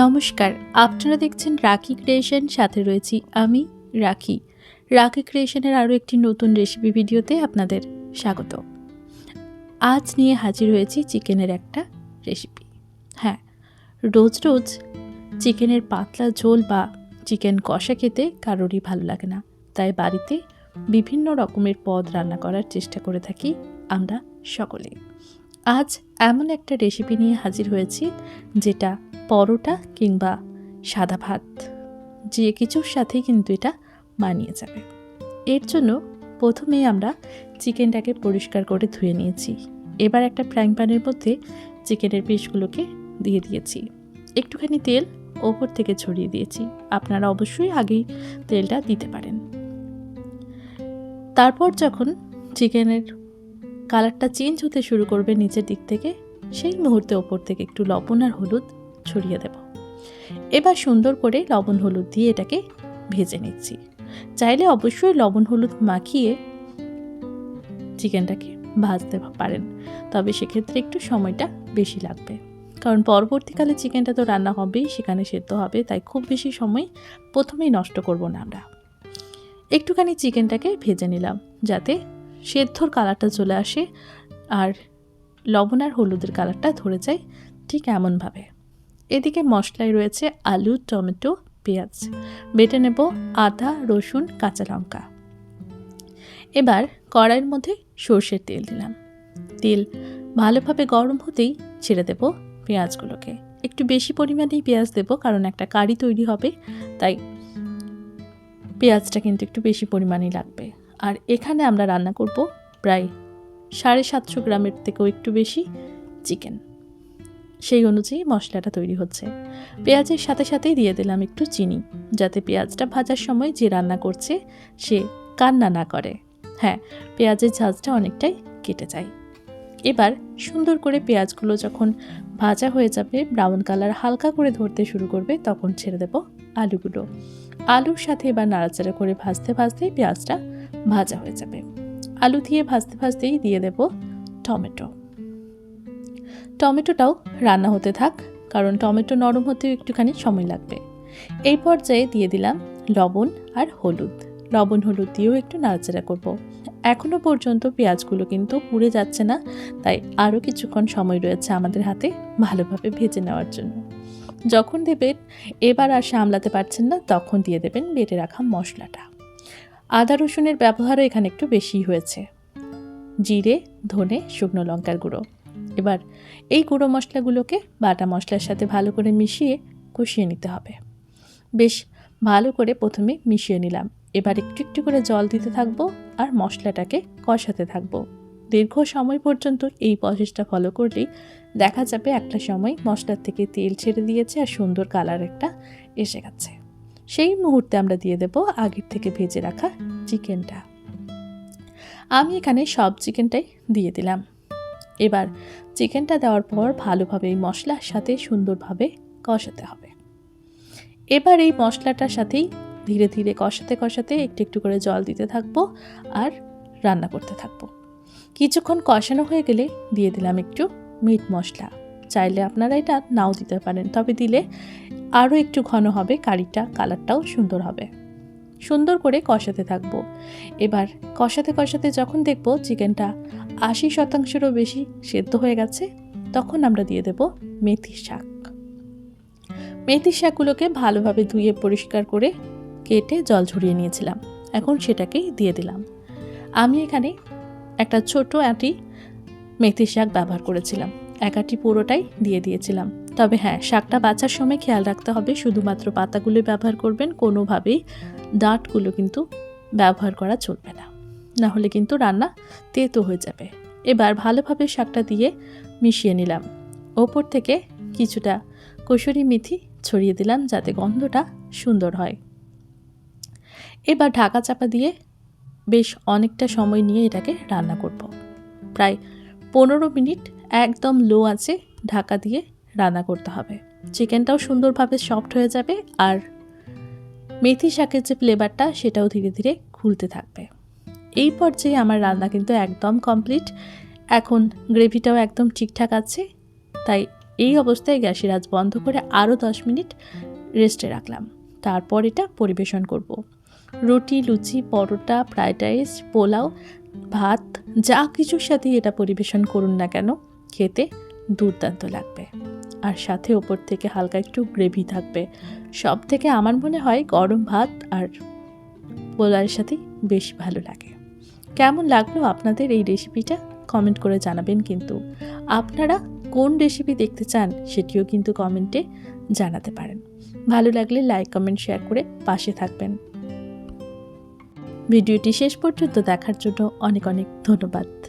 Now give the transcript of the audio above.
নমস্কার, আপনারা দেখছেন রাখি ক্রিয়েশন, সাথে রয়েছি আমি, রাখি। রাখি ক্রিয়েশনের আরও একটি নতুন রেসিপি ভিডিওতে আপনাদের স্বাগত। আজ নিয়ে হাজির হয়েছি চিকেনের একটা রেসিপি হ্যাঁ রোজ রোজ চিকেনের পাতলা ঝোল বা চিকেন কষা খেতে কারোরই ভালো লাগে না। তাই বাড়িতে বিভিন্ন রকমের পদ রান্না করার চেষ্টা করে থাকি আমরা সকলে আজ এমন একটা রেসিপি নিয়ে হাজির হয়েছি, যেটা পরোটা কিংবা সাদা ভাত। যে কিছুর সাথেই কিন্তু এটা মানিয়ে যাবে। এর জন্য প্রথমেই আমরা চিকেনটাকে পরিষ্কার করে ধুয়ে নিয়েছি। এবার একটা ফ্রাইং প্যানের মধ্যে চিকেনের পিসগুলোকে দিয়ে দিয়েছি। একটুখানি তেল ওপর থেকে ছড়িয়ে দিয়েছি। আপনারা অবশ্যই আগেই তেলটা দিতে পারেন। তারপর যখন চিকেনের কালারটা চেঞ্জ হতে শুরু করবে নিচের দিক থেকে, সেই মুহূর্তে ওপর থেকে একটু লবণ আর হলুদ ছড়িয়ে দেব। এবার সুন্দর করে লবণ হলুদ দিয়ে এটাকে ভেজে নিচ্ছি। চাইলে অবশ্যই লবণ হলুদ মাখিয়ে চিকেনটাকে ভাজতে পারেন, তবে সেক্ষেত্রে একটু সময়টা বেশি লাগবে। কারণ পরবর্তীকালে চিকেনটা তো রান্না হবেই, সেখানে সেদ্ধ হবে, তাই খুব বেশি সময় প্রথমেই নষ্ট করব না আমরা। একটুখানি চিকেনটাকে ভেজে নিলাম, যাতে সেদ্ধর কালারটা চলে আসে আর লবণ আর হলুদের কালারটা ধরে যায় ঠিক এমনভাবে। এদিকে মশলায় রয়েছে আলু, টমেটো, পেঁয়াজ। বেটে নেব আদা, রসুন, কাঁচা লঙ্কা। এবার কড়াইয়ের মধ্যে সর্ষের তেল দিলাম। তেল ভালোভাবে গরম হতেই ছেড়ে দেব পেঁয়াজগুলোকে। একটু বেশি পরিমাণেই পেঁয়াজ দেব কারণ একটা কারি তৈরি হবে, তাই পেঁয়াজটা কিন্তু একটু বেশি পরিমাণেই লাগবে। আর এখানে আমরা রান্না করব প্রায় সাড়ে সাতশো গ্রামের থেকেও একটু বেশি চিকেন। সেই অনুযায়ী মশলাটা তৈরি হচ্ছে। পেঁয়াজের সাথে সাথেই দিয়ে দিলাম একটু চিনি, যাতে পেঁয়াজটা ভাজার সময় যে রান্না করছে সে কান্না না করে। হ্যাঁ পেঁয়াজের ঝাঁজটা অনেকটাই কেটে যায়। এবার সুন্দর করে পেঁয়াজগুলো যখন ভাজা হয়ে যাবে, ব্রাউন কালার হালকা করে ধরতে শুরু করবে, তখন ছেড়ে দেব আলুগুলো। আলুর সাথে এবার নাড়াচাড়া করে ভাজতে ভাজতেই পেঁয়াজটা ভাজা হয়ে যাবে। আলু দিয়ে ভাজতে ভাজতেই দিয়ে দেব টমেটো। টমেটোটাও রান্না হতে থাক, কারণ টমেটো নরম হতেও একটুখানি সময় লাগবে। এই পর্যায়ে দিয়ে দিলাম লবণ আর হলুদ। লবণ হলুদ দিয়েও একটু নাড়াচাড়া করব। এখনও পর্যন্ত পেঁয়াজগুলো কিন্তু পুড়ে যাচ্ছে না, তাই আরও কিছুক্ষণ সময় রয়েছে আমাদের হাতে ভালোভাবে ভেজে নেওয়ার জন্য। যখন দেবেন, এবার আর সামলাতে পারছেন না, তখন দিয়ে দেবেন বেটে রাখা মশলাটা। আদা রসুনের ব্যবহারও এখানে একটু বেশি হয়েছে। জিরে, ধনে, শুকনো লঙ্কার গুঁড়ো। এবার এই গুঁড়ো মশলাগুলোকে বাটা মশলার সাথে ভালো করে মিশিয়ে কষিয়ে নিতে হবে। বেশ ভালো করে প্রথমে মিশিয়ে নিলাম। এবার একটু একটু করে জল দিতে থাকব আর মশলাটাকে কষাতে থাকব। দীর্ঘ সময় পর্যন্ত এই প্রসেসটা ফলো করলেই দেখা যাবে একটা সময় মশলার থেকে তেল ছেড়ে দিয়েছে আর সুন্দর কালার একটা এসে গেছে। সেই মুহূর্তে আমরা দিয়ে দেব আগের থেকে ভেজে রাখা চিকেনটা। আমি এখানে সব চিকেনটাই দিয়ে দিলাম। এবার চিকেনটা দেওয়ার পর ভালোভাবে এই মশলার সাথে সুন্দরভাবে কষাতে হবে। এবার এই মশলাটার সাথেই ধীরে ধীরে কষাতে কষাতে একটু একটু করে জল দিতে থাকব আর রান্না করতে থাকব। কিছুক্ষণ কষানো হয়ে গেলে দিয়ে দিলাম একটু মিট মশলা। চাইলে আপনারা এটা নাও দিতে পারেন। তবে দিলে আরও একটু ঘন হবে, কারিটা, কালারটাও সুন্দর হবে। সুন্দর করে কষাতে থাকব। এবার কষাতে কষাতে যখন দেখব চিকেনটা আশি শতাংশেরও বেশি সেদ্ধ হয়ে গেছে, তখন আমরা দিয়ে দেব মেথি শাক। মেথি শাকগুলোকে ভালোভাবে ধুয়ে পরিষ্কার করে কেটে জল ঝরিয়ে নিয়েছিলাম। এখন সেটাকেই দিয়ে দিলাম। আমি এখানে একটা ছোট আটি মেথি শাক ব্যবহার করেছিলাম। এক আটি পুরোটাই দিয়ে দিয়েছিলাম। তবে হ্যাঁ শাকটা বাছার সময় খেয়াল রাখতে হবে, শুধুমাত্র পাতাগুলো ব্যবহার করবেন, কোনোভাবেই ডাঁটগুলো কিন্তু ব্যবহার করা চলবে না। না হলে কিন্তু রান্না তেতো হয়ে যাবে। এবার ভালোভাবে শাকটা দিয়ে মিশিয়ে নিলাম। ওপর থেকে কিছুটা কসুরি মেথি ছড়িয়ে দিলাম যাতে গন্ধটা সুন্দর হয়। এবার ঢাকা চাপা দিয়ে বেশ অনেকটা সময় নিয়ে এটাকে রান্না করব। প্রায় পনেরো মিনিট একদম লো আছে, ঢাকা দিয়ে রান্না করতে হবে। চিকেনটাও সুন্দরভাবে সফট হয়ে যাবে আর মেথি শাকের যে ফ্লেভারটা সেটাও ধীরে ধীরে খুলতে থাকবে। এই পর্যায়ে আমার রান্না কিন্তু একদম কমপ্লিট এখন গ্রেভিটাও একদম ঠিকঠাক আছে, তাই এই অবস্থায় গ্যাসের আজ বন্ধ করে আরও দশ মিনিট রেস্টে রাখলাম। তারপর এটা পরিবেশন করব। রুটি, লুচি, পরোটা, ফ্রাইড রাইস, পোলাও, ভাত, যা কিছুর সাথে এটা পরিবেশন করুন না কেন খেতে দুর্দান্ত লাগবে। আর সাথে ওপর থেকে হালকা একটু গ্রেভি থাকবে। সব থেকে আমার মনে হয় গরম ভাত আর পোলাওয়ের সাথে বেশ ভালো লাগে। কেমন লাগল আপনাদের এই রেসিপিটা? কমেন্ট করে জানাবেন কিন্তু। আপনারা কোন রেসিপি দেখতে চান সেটিও কিন্তু কমেন্টে জানাতে পারেন। ভালো লাগলে লাইক, কমেন্ট, শেয়ার করে পাশে থাকবেন। ভিডিওটি শেষ পর্যন্ত দেখার জন্য অনেক অনেক ধন্যবাদ।